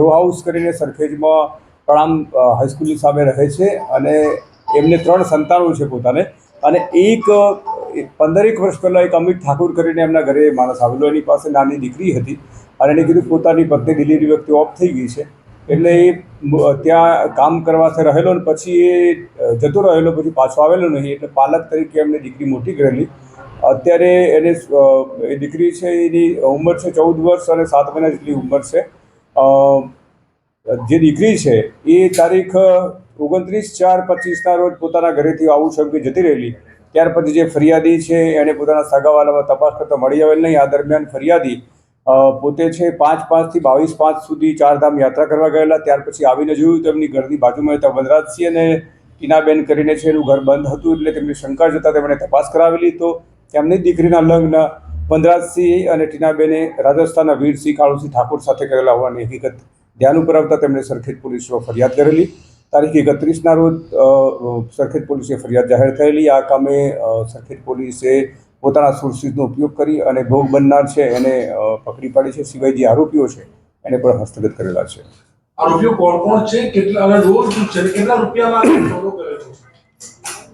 Row house કરીને સરખેજમાં પ્રણામ હાઈસ્કૂલની સામે રહે છે અને એમને ત્રણ સંતાનો છે પોતાને. અને એક પંદરેક વર્ષ પહેલાં એક અમિત ઠાકુર કરીને એમના ઘરે માણસ આવેલો. એની પાસે નાની દીકરી હતી અને એને કીધું પોતાની પત્ની ડિલિવરી વખતે ઓફ થઈ ગઈ છે. એટલે એ ત્યાં કામ કરવાથી રહેલો ને પછી એ જતો રહેલો, પછી પાછો આવેલો નહીં. એટલે પાલક તરીકે એમને દીકરી મોટી કરેલી. અત્યારે એને એ દીકરી છે એની ઉંમર છે ચૌદ વર્ષ અને સાત મહિના જેટલી ઉંમર છે. જે દીકરી છે, એ તારીખ ઓગણત્રીસ ચાર પચીસના રોજ પોતાના ઘરેથી આવું કે જતી રહેલી. ત્યાર પછી જે ફરિયાદી છે, એને પોતાના સગાવાલામાં તપાસ કરતા મળી આવેલ નહીં. આ દરમિયાન ફરિયાદી પોતે છે પાંચ પાંચથી બાવીસ પાંચ સુધી ચારધામ યાત્રા કરવા ગયેલા. ત્યાર પછી આવીને જોયું તો એમની ઘરની બાજુમાં હતા વનરાજસિંહ અને ટીનાબેન કરીને છે, એનું ઘર બંધ હતું એટલે તેમની શંકા જતાં તેમણે તપાસ કરાવેલી. તો તેમની દીકરીના લગ્ન વનરાજસિંહ અને ટીનાબેને રાજસ્થાનના વીરસિંહ કાળુસિંહ ઠાકોર સાથે કરેલા હોવાની હકીકત ધ્યાન ઉપર આવતા તેમણે સરખેજ પોલીસમાં ફરિયાદ કરેલી. તારીખ એકત્રીસના રોજ સરખેજ પોલીસે ફરિયાદ જાહેર થયેલી. આ કામે સરખેજ પોલીસે પોતાના સોર્સિસનો ઉપયોગ કરી અને ભોગ બનનાર છે એને પકડી પાડી છે. સિવાય જે આરોપીઓ છે એને પણ હસ્તગત કરેલા છે. આરોપીઓ કોણ કોણ છે? કેટલા રોજ કેટલા રૂપિયામાં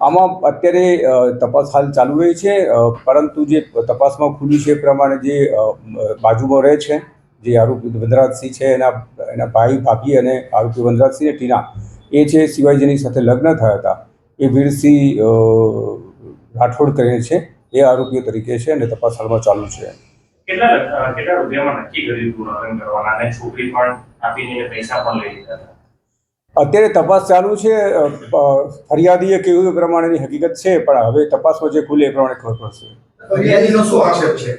આમાં અત્યારે તપાસ હાલ ચાલુ રહી છે પરંતુ જે તપાસમાં ખુલ્યું છે એ પ્રમાણે જે બાજુમાં રહે છે, જે આરોપી વનરાજસિંહ છે, એના એના ભાઈ ભાભી અને આરોપી વનરાજસિંહ અને ટીના, એ છે સિવાય જેની સાથે લગ્ન થયા હતા, એ વીરસિંહ રાઠોડ કરીને છે, એ આરોપીઓ તરીકે છે અને તપાસ હાલમાં ચાલુ છે. કેટલા કેટલા રૂપિયામાં નક્કી કર્યું હતું કરવાના અને છોકરી પણ આપીને પૈસા પણ લઈ લીધા હતા? અત્યારે તપાસ ચાલુ છે ફરિયાદીએ કહ્યું એ પ્રમાણેની હકીકત છે પણ હવે તપાસમાં જે ખુલે એ પ્રમાણે ખબર પડશે. ફરિયાદીનો શું આક્ષેપ છે?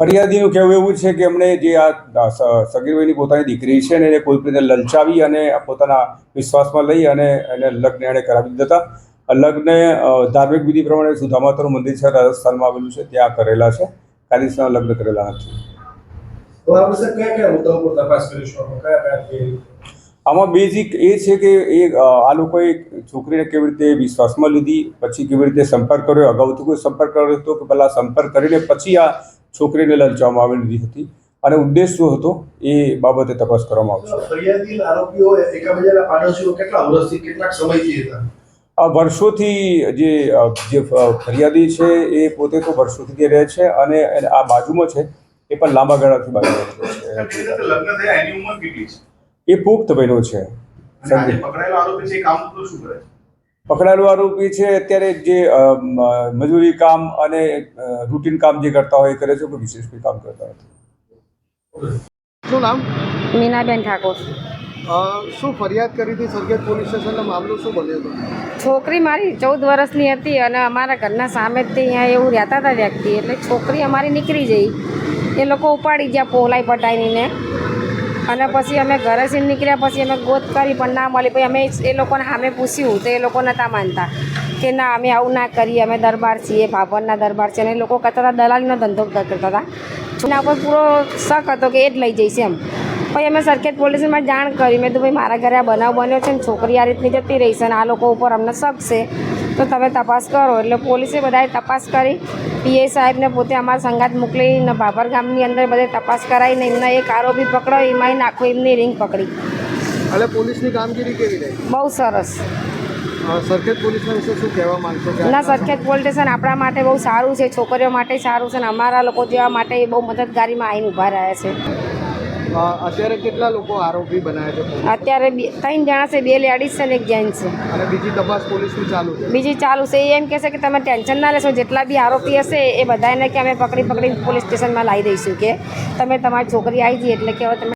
ફરિયાદીનું કહેવું એવું છે કે એમણે જે આ સગીરભાઈની પોતાની દીકરી છે ને એને કોઈ રીતે લલચાવી અને પોતાના વિશ્વાસમાં લઈ અને એને લગ્ન એણે કરાવી દીધા હતા. લગ્ન ધાર્મિક વિધિ પ્રમાણે સુધામાતાનું મંદિર છે રાજસ્થાનમાં આવેલું છે ત્યાં કરેલા છે. કાયદેસરના લગ્ન કરેલા નથી. તો આપણે કયા કયા મુદ્દાઓ પર તપાસ કરીશું કયા કયા આમાં બેઝિક એ છે કે એ આ લોકોએ છોકરીને કેવી રીતે વિશ્વાસમાં લીધી પછી કેવી રીતે સંપર્ક કર્યો અગાઉથી કોઈ સંપર્ક કર્યો હતો કે પહેલાં સંપર્ક કરીને પછી આ છોકરીને લલચાવવામાં લીધી હતી. અને ઉદ્દેશ શું હતો? એ બાબતે તપાસ કરવામાં આવશે. આ વર્ષોથી જે જે ફરિયાદી છે એ પોતે તો વર્ષોથી જે રહે છે અને આ બાજુમાં છે એ પણ લાંબા ગાળાથી બાજુમાં છે? એ પુખ્ત બન્યો છે. પકડાયેલો આરોપી છે અત્યારે જે મજૂરી કામ અને રૂટીન કામ જે કરતા હોય એ કરે છે કોઈ વિશેષ કોઈ કામ કરતા નથી. શું નામ? મીનાબેન ઠાકોર. શું ફરિયાદ કરી હતી સરખેજ પોલીસ સ્ટેશનનો મામલો શું બન્યો હતો? છોકરી મારી ચૌદ વર્ષની હતી અને અમારા ઘરના સામે જ તે અહીંયા એવું રહેતા હતા વ્યક્તિ એટલે છોકરી અમારી નીકળી જઈ એ લોકો ઉપાડી ગયા પોલાઈ પટાઈને અને પછી અમે ઘરેથી નીકળ્યા પછી અમે ગોત કરી, પણ ના મળી. પછી અમે એ લોકોને સામે પૂછ્યું, તો એ લોકો નહોતા માનતા કે ના, અમે આવું ના કરીએ, અમે દરબાર છીએ, ભાભરના દરબાર છે અને એ લોકો કહેતા હતા, દલાલીનો ધંધો કરતા હતા. એના પર પૂરો શક હતો કે એ જ લઈ જઈશ એમ. પછી અમે સરખેજ પોલીસમાં જાણ કરી. મેં તો ભાઈ, મારા ઘરે આ બનાવ બન્યો છે ને, છોકરી આ રીતની જતી રહી અને આ લોકો ઉપર અમને શક છે. તો તમે તપાસ કરો. એટલે પોલીસે બધાએ તપાસ કરી. પીએ સાહેબને પોતે અમારા સંગાત મોકલીને ભાભર ગામની અંદર બધે તપાસ કરાવીને એમના એક આરોપી પકડાયો એમાંય નાખો એમની રિંગ પકડી. એટલે પોલીસની કામગીરી કેવી રહી? બહુ સરસ. સરખેજ પોલીસના વિશે શું કહેવા માંગશો ના સરખેજ પોલીસ સ્ટેશન આપણા માટે બહુ સારું છે છોકરીઓ માટે સારું છે ને અમારા લોકો જેવા માટે બહુ મદદગારીમાં આવીને ઊભા રહ્યા છે. અત્યારે કેટલા લોકો આરોપી બનાવ્યા છે અત્યારે બે ત્રણ જણા છે બે લેડીઝ છે ને એક જેન્ટ્સ છે. અને બીજી તપાસ પોલીસની ચાલુ છે? બીજી ચાલુ છે એ એમ કહેશે કે તમે ટેન્શન ના લેશો જેટલા બી આરોપી હશે એ બધાને કે અમે પકડી પકડી પોલીસ સ્ટેશનમાં લાવી દઈશું કે તમે તમારી છોકરી આવી જઈએ એટલે કે હવે તમે